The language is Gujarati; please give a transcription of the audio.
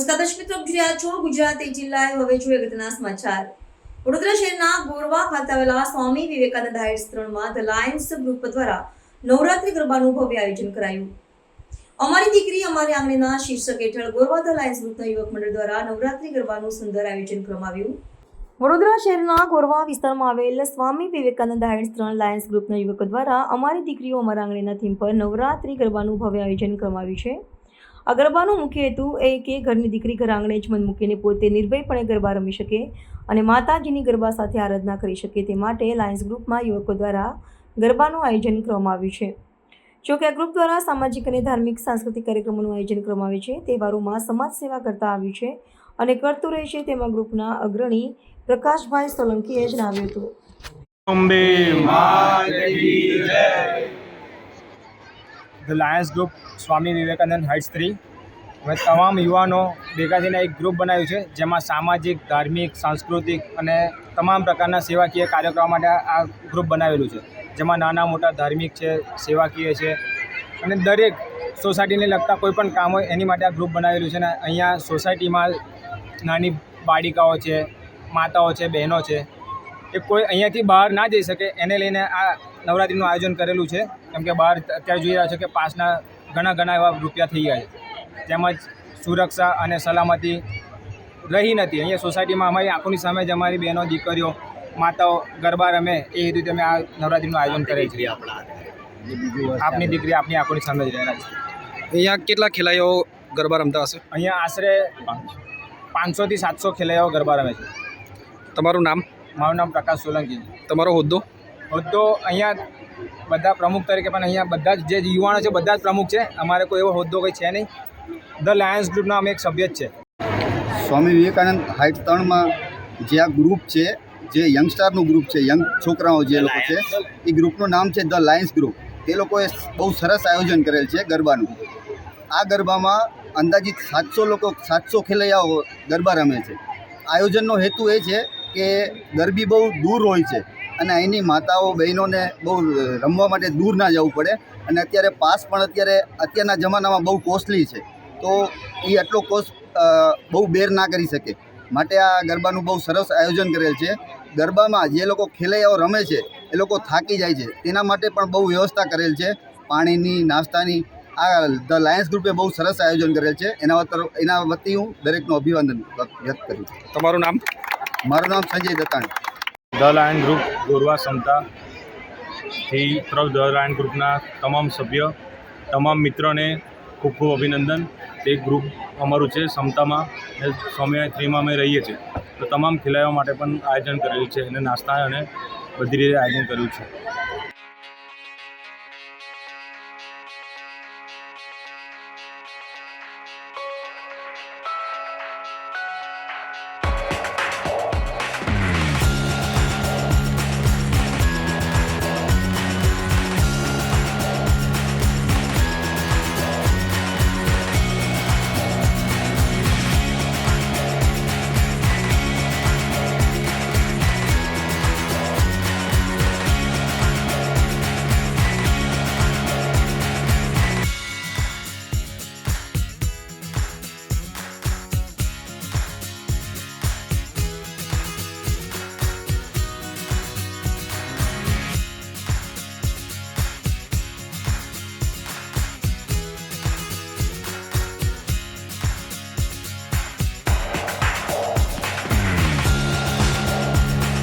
નમસ્કાર દર્શક મિત્રો જોઈ છો, ગુજરાત એક જિલ્લા હવે જોઈએ અગત્યના સમાચાર. વડોદરા શહેરના ગોરવા ખાતે આવેલા સ્વામી વિવેકાનંદ હાઇટ્સ ત્રણમાં ધ લાયન્સ ગ્રુપ દ્વારા નવરાત્રી ગરબાનું ભવ્ય આયોજન કરાયું. અમારી દીકરી અમારી આંગણીના શીર્ષક હેઠળ ગોરવા ધ લાયન્સ ગ્રુપના યુવક મંડળ દ્વારા નવરાત્રી ગરબાનું સુંદર આયોજન કરવામાં આવ્યું. વડોદરા શહેરના ગોરવા વિસ્તારમાં આવેલ સ્વામી વિવેકાનંદ હાઇટ્સ ત્રણ લાયન્સ ગ્રુપના યુવકો દ્વારા અમારી દીકરીઓ અમારા આંગણીના થીમ પર નવરાત્રી ગરબાનું ભવ્ય આયોજન કરવામાં આવ્યું છે. આ ગરબાનો મુખ્ય હેતુ એ કે ઘરની દીકરી ઘર આંગણે જ મન મૂકીને પોતે નિર્ભયપણે ગરબા રમી શકે અને માતાજીની ગરબા સાથે આરાધના કરી શકે તે માટે લાયન્સ ગ્રુપમાં યુવકો દ્વારા ગરબાનું આયોજન કરવામાં આવ્યું છે. જોકે આ ગ્રુપ દ્વારા સામાજિક અને ધાર્મિક સાંસ્કૃતિક કાર્યક્રમોનું આયોજન કરવામાં આવે છે તહેવારોમાં સમાજ સેવા કરતા આવ્યું છે અને કરતું રહે છે તેમાં ગ્રુપના અગ્રણી પ્રકાશભાઈ સોલંકીએ જણાવ્યું હતું the Lions group Swami Vivekananda heights three અમે તમામ યુવાનો ભેગા થઈને એક ગ્રુપ બનાવ્યું છે, જેમાં સામાજિક, ધાર્મિક, સાંસ્કૃતિક અને તમામ પ્રકારના સેવાકીય કાર્યક્રમો માટે આ ગ્રુપ બનાવેલું છે. જેમાં નાના, મોટા, ધાર્મિક છે, સેવાકીય છે અને દરેક સોસાયટીને લગતા કોઈ પણ કામ હોય એની માટે આ ગ્રુપ બનાવેલું છે ને અહીંયા સોસાયટીમાં નાની બાળિકાઓ છે, માતાઓ છે, બહેનો છે, એ કોઈ અહીંયાથી બહાર ના જઈ શકે એને લઈને આ નવરાત્રિનું આયોજન કરેલું છે. કેમ કે બહાર અત્યારે જોઈ રહ્યા છે કે પાસના ઘણા ઘણા એવા રૂપિયા થઈ ગયા છે. તેમજ સુરક્ષા અને સલામતી રહી નથી. અહીંયા સોસાયટીમાં અમારી આંખોની સામે જ અમારી બહેનો દીકરીઓ માતાઓ ગરબા રમે એ રીતે અમે આ નવરાત્રિનું આયોજન કરીએ છીએ આપની દીકરી આપની આંખોની સામે જ રહેલા છે. અહીંયા કેટલા ખેલાડીઓ ગરબા રમતા હશે? અહીંયા આશરે પાંચસોથી સાતસો ખેલાડીઓ ગરબા રમે છે. તમારું નામ? મારું નામ પ્રકાશ સોલંકી તમારો હોદ્દો? હોદ્દો અહીંયા બધા પ્રમુખ તરીકે પણ અહીંયા બધા જ જે યુવાનો છે બધા જ પ્રમુખ છે. અમારે કોઈ એવો હોદ્દો કંઈ છે નહીં. ધ લાયન્સ ગ્રુપના અમે એક સભ્ય જ છે. સ્વામી વિવેકાનંદ હાઇટ ત્રણમાં જે આ ગ્રુપ છે જે યંગસ્ટારનું ગ્રુપ છે યંગ છોકરાઓ જે લોકો છે એ ગ્રુપનું નામ છે ધ લાયન્સ ગ્રુપ. તે લોકોએ બહુ સરસ આયોજન કરેલ છે ગરબાનું. આ ગરબામાં અંદાજિત સાતસો લોકો સાતસો ખેલૈયાઓ ગરબા રમે છે. આયોજનનો હેતુ એ છે કે ગરબી બહુ દૂર હોય છે અને અહીંની માતાઓ બહેનોને બહુ રમવા માટે દૂર ના જવું પડે અને અત્યારે પાસ પણ અત્યારે અત્યારના જમાનામાં બહુ કોસ્ટલી છે. તો એ આટલો કોષ બહુ બેર ના કરી શકે. માટે આ ગરબાનું બહુ સરસ આયોજન કરેલ છે. ગરબામાં જે લોકો ખેલૈયાઓ રમે છે એ લોકો થાકી જાય છે. તેના માટે પણ બહુ વ્યવસ્થા કરેલ છે. પાણીની નાસ્તાની આ ધ લાયન્સ ગ્રુપે બહુ સરસ આયોજન કરેલ છે. એના તરફ એના વતી હું દરેકનું અભિવાદન વ્યક્ત કરું તમારું નામ? મારું નામ Sanjay Dattani. The Lion group Gorwa સંતાથી તરફ ધ લાયન ગ્રુપના તમામ સભ્ય તમામ મિત્રોને ખૂબ ખૂબ અભિનંદન. તે ગ્રુપ અમારું છે, સમતામાં. સ્વામિનારાયણ થ્રીમાં અમે રહીએ છીએ. તો તમામ ખેલાડીઓ માટે પણ આયોજન કરેલું છે અને નાસ્તા અને બધી રીતે આયોજન કર્યું છે.